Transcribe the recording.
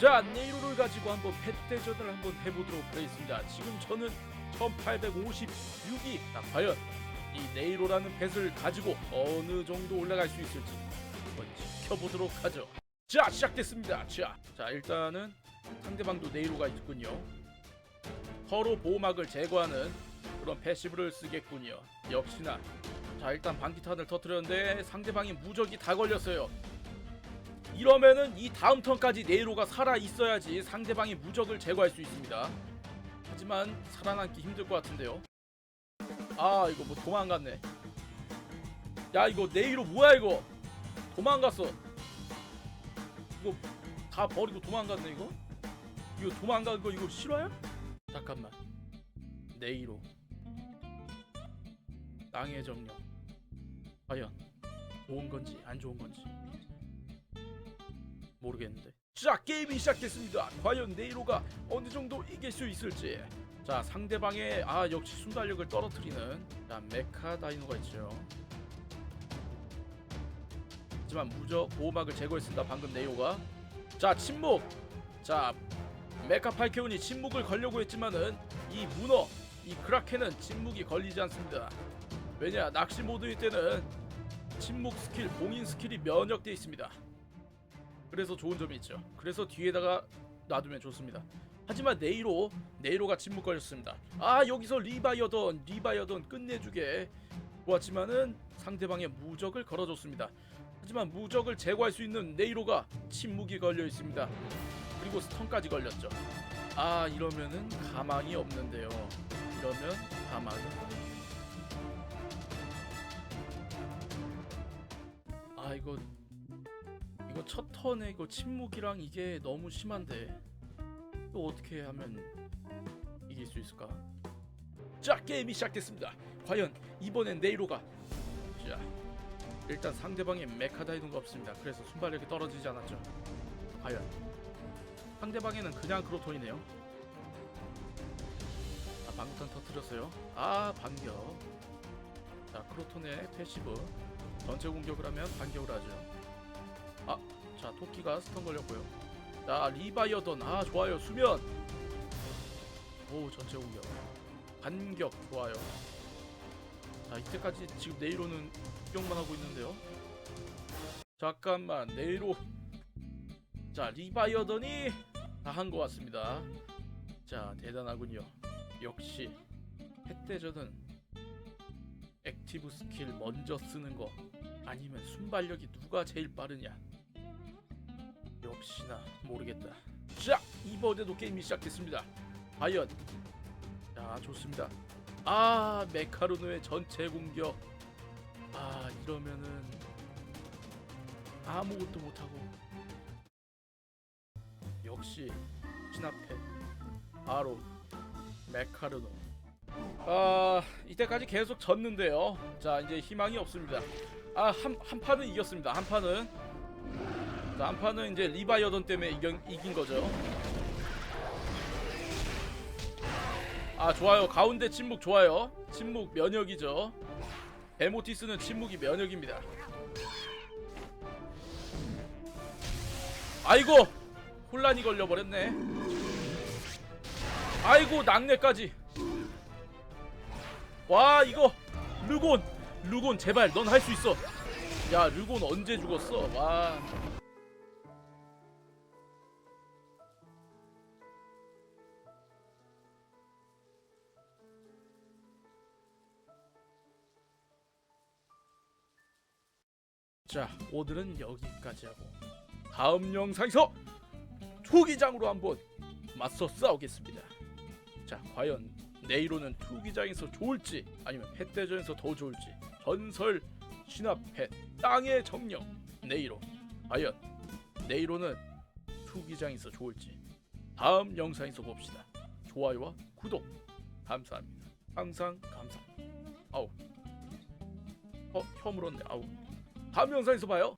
자 네이로를 가지고 한번 펫대전을 한번 해보도록 하겠습니다. 지금 저는 1856이 자, 과연 이 네이로라는 펫을 가지고 어느 정도 올라갈 수 있을지 한번 지켜보도록 하죠. 자 시작됐습니다. 자, 자 일단은 상대방도 네이로가 있군요. 서로 보호막을 제거하는 그런 패시브를 쓰겠군요. 역시나 자 일단 방기탄을 터뜨렸는데 상대방이 무적이 다 걸렸어요. 이러면은 이 다음 턴까지 네이로가 살아 있어야지 상대방이 무적을 제거할 수 있습니다. 하지만 살아남기 힘들 것 같은데요. 아 이거 뭐 도망갔네. 야 이거 네이로 뭐야 이거? 도망갔어. 이거 다 버리고 도망갔네 이거? 이거 도망간 거 이거 실화야? 잠깐만. 네이로. 땅의 정령. 과연 좋은 건지 안 좋은 건지. 모르겠는데. 자 게임이 시작됐습니다. 과연 네이로가 어느 정도 이길 수 있을지. 자 상대방의 아 역시 순발력을 떨어뜨리는 자 메카 다이노가 있죠. 하지만 무적 보호막을 제거했습니다. 방금 네이로가. 자 침묵. 자 메카 팔케온이 침묵을 걸려고 했지만은 이 문어 이 크라켄은 침묵이 걸리지 않습니다. 왜냐 낚시 모드일 때는 침묵 스킬 봉인 스킬이 면역돼 있습니다. 그래서 좋은 점이 있죠. 그래서 뒤에다가 놔두면 좋습니다. 하지만 네이로 네이로가 침묵 걸렸습니다. 아 여기서 리바이어던 리바이어던 끝내주게 좋았지만은 상대방의 무적을 걸어줬습니다. 하지만 무적을 제거할 수 있는 네이로가 침묵이 걸려 있습니다. 그리고 스턴까지 걸렸죠. 아 이러면은 가망이 없는데요. 이러면 가망이 아 이거 이거 첫 턴에 이거 침묵이랑 이게 너무 심한데 또 어떻게 하면 이길 수 있을까? 자 게임이 시작됐습니다. 과연 이번엔 네이로가 자 일단 상대방의 메카다이노가 없습니다. 그래서 순발력이 떨어지지 않았죠. 과연 상대방에는 그냥 크로톤이네요. 아 방탄 터트렸어요. 아 반격. 자 크로톤의 패시브 전체 공격을 하면 반격을 하죠. 아, 자 토끼가 스턴 걸렸고요. 자 리바이어던 아 좋아요 수면. 오 전체 공격. 반격 좋아요. 자 이때까지 지금 네이로는 공격만 하고 있는데요. 잠깐만 네이로. 자 리바이어던이 다 한 것 같습니다. 자 대단하군요. 역시 햇대전은 액티브 스킬 먼저 쓰는 거 아니면 순발력이 누가 제일 빠르냐 역시나 모르겠다. 자 이번에도 게임이 시작됐습니다. 과연? 자 좋습니다. 아 메카로노의 전체 공격. 아 이러면은 아무것도 못하고. 역시 진압해. 바로 메카로노. 아 이때까지 계속 졌는데요. 자 이제 희망이 없습니다. 아한 한 판은 이겼습니다. 한 판은 판은 이제 리바이어던 때문에 이긴, 이긴 거죠. 아 좋아요. 가운데 침묵 좋아요. 침묵 면역이죠. 베모티스는 침묵이 면역입니다. 아이고 혼란이 걸려버렸네. 아이고 낙내까지. 와 이거 르곤 르곤 제발 넌 할 수 있어 야 르곤 언제 죽었어 와 자, 오늘은 여기까지 하고 다음 영상에서 초기장으로 한번 맞서 싸우겠습니다. 자, 과연 네이로는 투기장에서 좋을지 아니면 펫대전에서 더 좋을지 전설 신화 펫 땅의 정령 네이로. 과연 네이로는 투기장에서 좋을지 다음 영상에서 봅시다. 좋아요와 구독 감사합니다. 항상 감사 아우 어 혐을었네. 아우 다음 영상에서 봐요